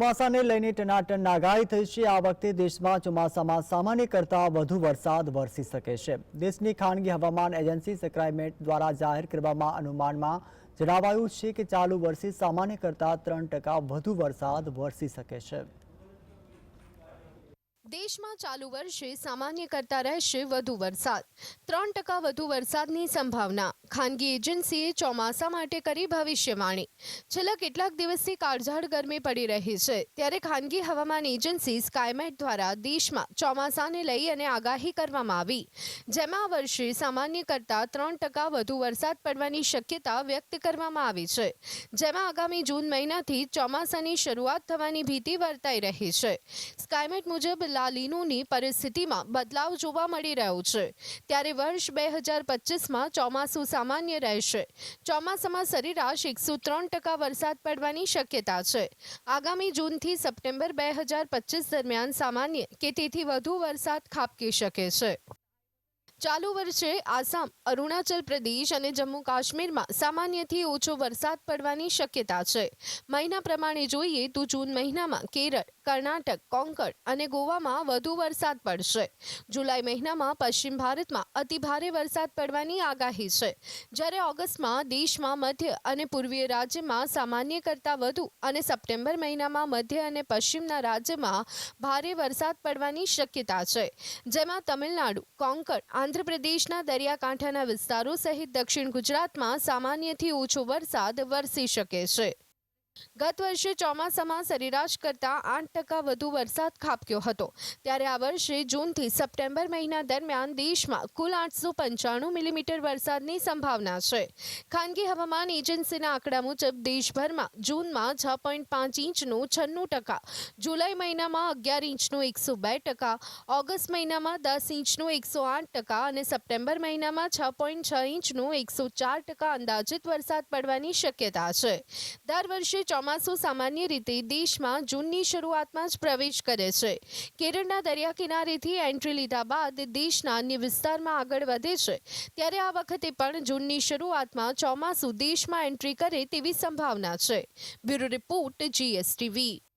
ચોમાસાને લઈને ટનાટન નાગાઈ થઈ છે. આ વખતે દેશમાં ચોમાસામાં સામાન્ય કરતાં વધુ વરસાદ વરસી શકે છે. દેશની ખાનગી હવામાન એજન્સી સક્રાઇમેટ દ્વારા જાહેર કરવામાં અનુમાનમાં જણાવાયું છે કે ચાલુ વર્ષે સામાન્ય કરતાં ત્રણ વધુ વરસાદ વરસી શકે છે. દેશમાં ચાલુ વર્ષે સામાન્ય કરતા રહેશે વધુ વરસાદ. ત્રણ ટકા વધુ વરસાદની સંભાવના. ખાનગી એજન્સીએ ચોમાસા માટે કરી ભવિષ્યવાણી. છેલ્લા કેટલાક દિવસથી કાળઝાળ ગરમી પડી રહી છે. ત્યારે ખાનગી હવામાન એજન્સી સ્કાયમેટ દ્વારા દેશમાં ચોમાસાને લઈ અને આગાહી કરવામાં આવી. જેમાં આ વર્ષે સામાન્ય કરતા ત્રણ ટકા વધુ વરસાદ પડવાની શક્યતા વ્યક્ત કરવામાં આવી છે. જેમાં આગામી જૂન મહિનાથી ચોમાસાની શરૂઆત થવાની ભીતિ વર્તાઈ રહી છે. સ્કાયમેટ મુજબ લાલીનુની પરિસ્થિતિમાં બદલાવ જોવા મળી રહ્યો છે. ત્યારે વર્ષ બે હજાર પચીસમાં ચોમાસું સામાન્ય રહેશે. ચોમાસામાં સરેરાશ એકસો ત્રણ ટકા વરસાદ પડવાની શક્યતા છે. આગામી જૂનથી સપ્ટેમ્બર બે હજાર પચીસ દરમિયાન સામાન્ય કે તેથી વધુ વરસાદ ખાબકી શકે છે. ચાલુ વર્ષે આસામ, અરુણાચલ પ્રદેશ અને જમ્મુ કાશ્મીરમાં સામાન્યથી ઓછો વરસાદ પડવાની શક્યતા છે. મહિના પ્રમાણે જોઈએ તો જૂન મહિનામાં કેરળ, કર્ણાટક, કોંકણ અને ગોવામાં વધુ વરસાદ પડશે. જુલાઈ મહિનામાં પશ્ચિમ ભારતમાં અતિભારે વરસાદ પડવાની આગાહી છે. જ્યારે ઓગસ્ટમાં દેશમાં મધ્ય અને પૂર્વીય રાજ્યમાં સામાન્ય કરતાં વધુ અને સપ્ટેમ્બર મહિનામાં મધ્ય અને પશ્ચિમના રાજ્યમાં ભારે વરસાદ પડવાની શક્યતા છે. જેમાં તમિલનાડુ, કોંકણ આંધ્રપ્રદેશના દરિયાકાંઠાના વિસ્તારો સહિત દક્ષિણ ગુજરાતમાં સામાન્યથી ઓછો વરસાદ વરસી શકે છે. ગત વર્ષે ચોમાસામાં સરેરાશ કરતાં આઠ ટકા વધુ વરસાદ ખાબક્યો હતો. ત્યારે આ વર્ષે જૂનથી સપ્ટેમ્બર મહિના દરમિયાન દેશમાં કુલ આઠસો પંચાણું મિલીમીટર વરસાદની સંભાવના છે. ખાનગી હવામાન એજન્સીના આંકડા મુજબ દેશભરમાં જૂનમાં છ પોઈન્ટ પાંચ ઇંચનું છન્નું ટકા, જુલાઈ મહિનામાં અગિયાર ઇંચનું એકસો બે ટકા, ઓગસ્ટ મહિનામાં દસ ઇંચનું એકસો આઠ ટકા અને સપ્ટેમ્બર મહિનામાં છ પોઈન્ટ છ ઇંચનું એકસો ચાર ટકા અંદાજિત વરસાદ પડવાની શક્યતા છે. દર વર્ષે ચોમાસું સામાન્ય રીતે દેશમાં જૂનની શરૂઆતમાં જ પ્રવેશ કરે છે. કેરળના દરિયા કિનારેથી એન્ટ્રી લીધા બાદ દેશના અન્ય વિસ્તારમાં આગળ વધે છે. ત્યારે આ વખતે પણ જૂનની શરૂઆતમાં ચોમાસું દેશમાં એન્ટ્રી કરે તેવી સંભાવના છે. Bureau report GSTV.